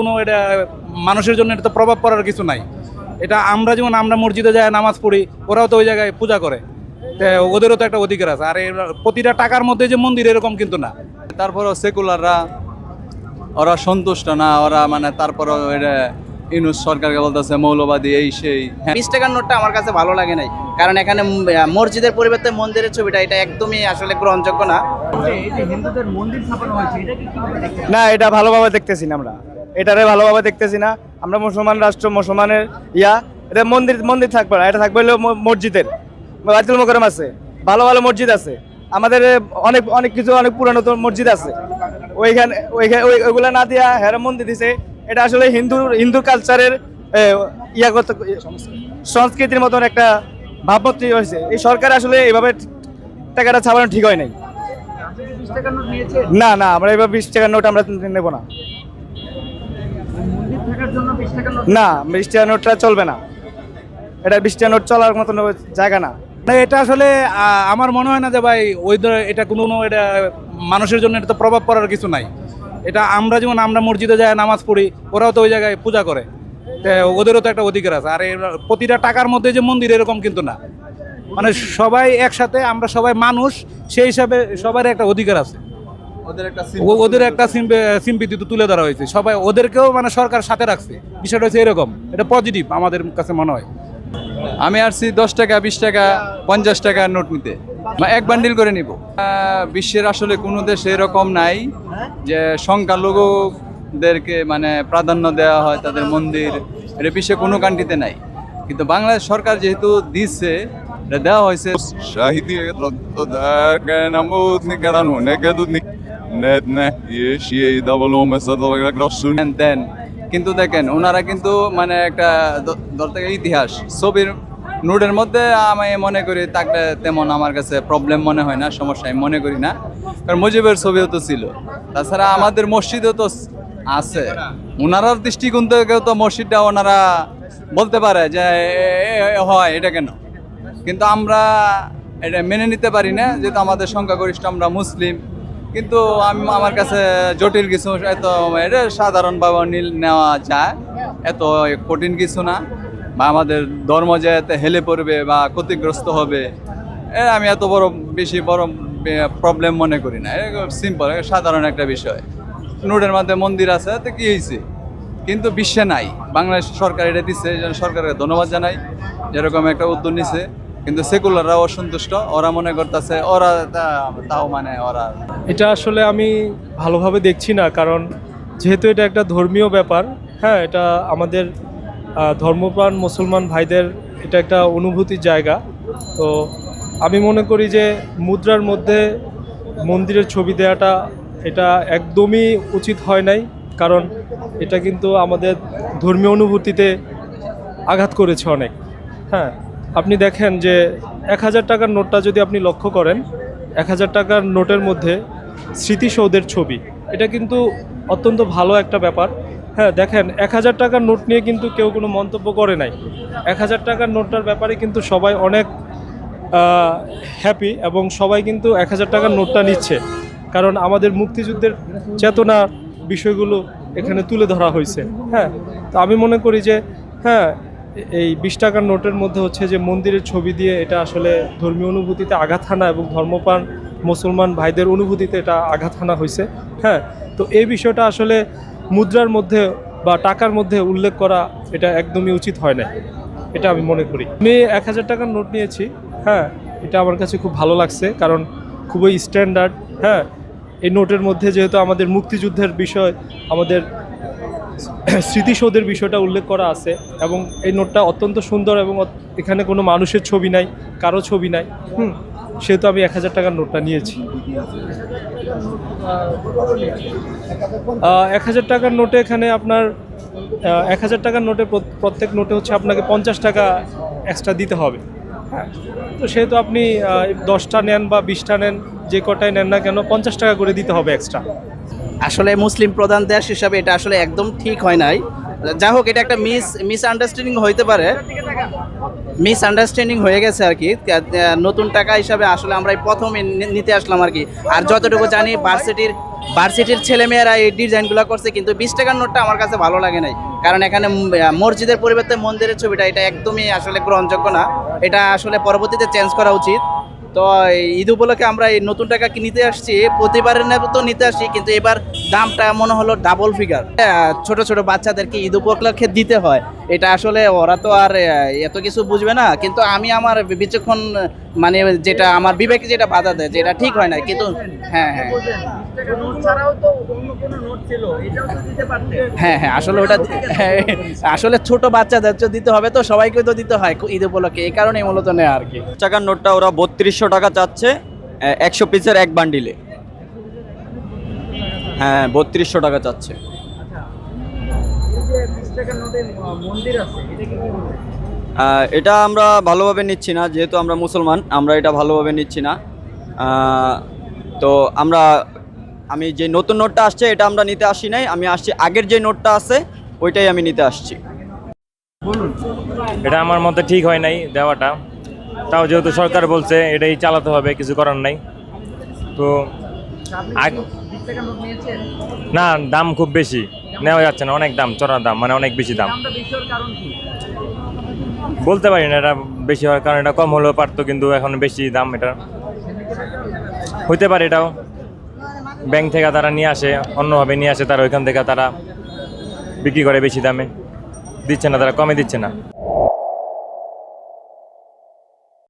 কোনো এটা মানুষের জন্য এটা তো প্রভাব পড়ার কিছু নাই। এটা আমরা যেমন আমরা মসজিদে যাই নামাজ পড়ি ওরাও তো ওই জায়গায় পূজা করে। ওদেরও তো একটা অধিকার আছে। আর প্রতিটা টাকার মধ্যে যে মন্দির এরকম কিন্তু না। তারপরেও সেকুলাররা ওরা সন্তুষ্ট না ওরা মানে তারপরেও এটা ইউনুস সরকারকে বলতেছে মৌলবাদী এই সেই। হ্যাঁ। বিশ টাকার নোটটা আমার কাছে ভালো লাগে নাই। কারণ এখানে মসজিদের পরিবর্তে মন্দিরের ছবিটা এটা একদমই আসলে গ্রহণযোগ্য না। না এটা ভালোভাবে দেখতেছি না আমরা। এটারে ভালোভাবে দেখতেছি না। আমরা মুসলমান রাষ্ট্র মুসলমানের ইয়া। এটা মন্দির মন্দির থাকবে না এটা থাকবে হলো মসজিদের। বাইতুল মোকরম আছে ভালো ভালো মসজিদ আছে। আমাদের অনেক অনেক কিছু অনেক পুরানো মসজিদ আছে। ওইখানে ওইখানে ওই ওইগুলা না দিয়া হেরা মন্দির দিছে। এটা আসলে হিন্দু হিন্দু কালচারের ইয়া করতে সংস্কৃতির মতন একটা ভাবমূর্তি হয়েছে। এই সরকার আসলে এইভাবে টাকাটা ছাপানো ঠিক হয় নাই। না না আমরা এবার বিশ টাকার নোট আমরা নেব না। না বিশ নোটটা চলবে না। এটা বিশ নোট চলার মতন জায়গা না। এটা আসলে আমার মনে হয় না যে ভাই, ওই এটা কোনো এটা মানুষের জন্য এটা তো প্রভাব পড়ার কিছু নাই। এটা আমরা যেমন, আমরা মসজিদে যাই নামাজ পড়ি, ওরাও তো ওই জায়গায় পূজা করে। ওদেরও তো একটা অধিকার আছে। আর প্রতিটা টাকার মধ্যে যে মন্দির এরকম কিন্তু না। মানে সবাই একসাথে, আমরা সবাই মানুষ, সেই হিসাবে সবার একটা অধিকার আছে। ওদের একটা ও- ওদের সিম্পিতি তুলে ধরা হয়েছে। সবাই ওদেরকেও মানে সরকার সাথে রাখছে। বিষয়টা হচ্ছে এরকম। এটা পজিটিভ আমাদের কাছে মনে হয়। আমি আসছি দশ টাকা বিশ টাকা পঞ্চাশ টাকা নোট নিতে। এক বান্ডিল করে নিব। আহ, বিশ্বের আসলে কোনো দেশে এরকম নাই যে সংখ্যালঘুদেরকে মানে প্রাধান্য দেওয়া হয় তাদের মন্দির। এটা বিশ্বে কোনো কান্ট্রিতে নাই। কিন্তু বাংলাদেশ সরকার যেহেতু দিচ্ছে এটা দেওয়া হয়েছে। O mesada la grossun হ্যান ত্যান কিন্তু দেখেন, ওনারা কিন্তু মানে একটা ধরতে গেলে ইতিহাস। ছবির নোটের মধ্যে আমি মনে করি তাকে তেমন আমার কাছে প্রবলেম মনে হয় না, সমস্যা আমি মনে করি না। কারণ মুজিবের ছবিও তো ছিল। তাছাড়া আমাদের মসজিদও তো আছে। ওনারার দৃষ্টিকোণ থেকেও তো মসজিদটা ওনারা বলতে পারে যে হয়, এটা কেন? কিন্তু আমরা এটা মেনে নিতে পারি না, যেহেতু আমাদের সংখ্যাগরিষ্ঠ, আমরা মুসলিম। কিন্তু আমি আমার কাছে জটিল কিছু এত এটা সাধারণভাবে নেওয়া যায়। এত কঠিন কিছু না। বা আমাদের ধর্ম যে এতে হেলে পড়বে বা ক্ষতিগ্রস্ত হবে আমি এত বড় বেশি বড় প্রবলেম মনে করি না। সিম্পল সাধারণ একটা বিষয়। নোটের মধ্যে মন্দির আছে, তো কি হয়েছে কিন্তু বিশ্বে নাই। বাংলাদেশ সরকার এটা দিচ্ছে সরকারকে ধন্যবাদ জানাই। যেরকম একটা উদ্যোগ নিছে। কিন্তু সেকুলাররা অসন্তুষ্ট, ওরা মনে করতেছে, ওরা তাও মানে ওরা এটা আসলে আমি ভালোভাবে দেখছি না, কারণ যেহেতু এটা একটা ধর্মীয় ব্যাপার হ্যাঁ এটা আমাদের ধর্মপ্রাণ মুসলমান ভাইদের এটা একটা অনুভূতির জায়গা। তো আমি মনে করি যে মুদ্রার মধ্যে মন্দিরের ছবি দেওয়াটা এটা একদমই উচিত হয় নাই, কারণ এটা কিন্তু আমাদের ধর্মীয় অনুভূতিতে আঘাত করেছে অনেক হ্যাঁ। আপনি দেখেন যে এক হাজার টাকার নোটটা যদি আপনি লক্ষ্য করেন, এক হাজার টাকার নোটের মধ্যে স্মৃতিসৌধের ছবি। এটা কিন্তু অত্যন্ত ভালো একটা ব্যাপার। হ্যাঁ দেখেন, এক হাজার টাকার নোট নিয়ে কিন্তু কেউ কোনো মন্তব্য করে নাই। এক হাজার টাকার নোটটার ব্যাপারে কিন্তু সবাই অনেক হ্যাপি এবং সবাই কিন্তু এক হাজার টাকার নোটটা নিচ্ছে। কারণ আমাদের মুক্তিযুদ্ধের চেতনা বিষয়গুলো এখানে তুলে ধরা হয়েছে। হ্যাঁ তো আমি মনে করি যে হ্যাঁ এই বিশ টাকার নোটের মধ্যে হচ্ছে যে মন্দিরের ছবি দিয়ে এটা আসলে ধর্মীয় অনুভূতিতে আঘাত হানা এবং ধর্মপ্রাণ মুসলমান ভাইদের অনুভূতিতে এটা আঘাত হানা হয়েছে হ্যাঁ? তো এই বিষয়টা আসলে মুদ্রার মধ্যে বা টাকার মধ্যে উল্লেখ করা এটা একদমই উচিত হয় না এটা আমি মনে করি। আমি এক হাজার টাকার নোট নিয়েছি হ্যাঁ? এটা আমার কাছে খুব ভালো লাগছে কারণ খুবই স্ট্যান্ডার্ড হ্যাঁ? এই নোটের মধ্যে যেহেতু আমাদের মুক্তিযুদ্ধের বিষয়, আমাদের স্মৃতিসৌধের বিষয়টা উল্লেখ করা আছে এবং এই নোটটা অত্যন্ত সুন্দর এবং এখানে কোনো মানুষের ছবি নাই, কারও ছবি নাই। হুম, সেহেতু আমি এক হাজার টাকার নোটটা নিয়েছি। এক হাজার টাকার নোটে এখানে আপনার এক হাজার টাকার নোটে প্রত- প্রত্যেক নোটে হচ্ছে আপনাকে পঞ্চাশ টাকা এক্সট্রা দিতে হবে। হ্যাঁ তো সেহেতু আপনি দশটা নেন বা বিশটা নেন, যে কটাই নেন না কেন, পঞ্চাশ টাকা করে দিতে হবে এক্সট্রা আসলে মুসলিম প্রধান দেশ হিসাবে এটা আসলে একদম ঠিক হয় নাই। যা হোক, এটা একটা মিস মিস আন্ডারস্ট্যান্ডিং হইতে পারে। মিস আন্ডারস্ট্যান্ডিং হয়ে গেছে আর কি। নতুন টাকা হিসাবে আসলে আমরা প্রথমে নিতে আসলাম আর কি। আর যতটুকু জানি ভার্সিটির ভার্সিটির ছেলেমেয়েরা এই ডিজাইনগুলো করছে, কিন্তু বিশ টাকার নোটটা আমার কাছে ভালো লাগে নাই। কারণ এখানে মসজিদের পরিবর্তে মন্দিরের ছবিটা, এটা একদমই আসলে গ্রহণযোগ্য না। এটা আসলে পরবর্তীতে চেঞ্জ করা উচিত। তো ঈদ উপলক্ষে আমরা এই নতুন টাকা নিতে আসছি? প্রতিবারের তো নিতে আসি কিন্তু এবার দামটা মনে হলো ডাবল ফিগার ছোট ছোট বাচ্চাদেরকে ঈদ উপলক্ষে দিতে হয়। এটা আসলে ওরা তো আর এত কিছু বুঝবে না। কিন্তু আমি আমার বিচক্ষণ মানে যেটা আমার বিবেকে যেটা বাধা দেয় যেটা ঠিক হয় না কিন্তু হ্যাঁ হ্যাঁ। হ্যাঁ হ্যাঁ আসলে ওটা হ্যাঁ, আসলে ছোট বাচ্চাদের দিতে হবে তো সবাইকে তো দিতে হয় ঈদ উপলক্ষে এই কারণেই মূলত নেয় আর কি। টাকার নোটটা ওরা বত্রিশশো টাকা চাচ্ছে একশো পিসের এক বান্ডিলে হ্যাঁ বত্রিশশো টাকা চাচ্ছে। আহ, এটা আমরা ভালোভাবে নিচ্ছি না যেহেতু আমরা মুসলমান আমরা এটা ভালোভাবে নিচ্ছি না। তো আমরা আমি যে নতুন নোটটা আসছে এটা আমরা নিতে আসি নাই আমি আসছি আগের যে নোটটা আছে ওইটাই আমি নিতে আসছি। এটা আমার মতে ঠিক হয় নাই দেওয়াটা। তাও যেহেতু সরকার বলছে এটাই চালাতে হবে কিছু করার নাই। তো আগ- না দাম খুব বেশি। নেওয়া যাচ্ছে না অনেক দাম চড়া দাম মানে অনেক বেশি দাম। বলতে পারি না এটা বেশি হওয়ার কারণ এটা কম হলেও পারতো কিন্তু এখন বেশি দাম এটা। হইতে পারে এটাও। ব্যাংক থেকে তারা নিয়ে আসে অন্যভাবে নিয়ে আসে তারা ওইখান থেকে তারা বিক্রি করে বেশি দামে। দিচ্ছে না তারা কমে দিচ্ছে না।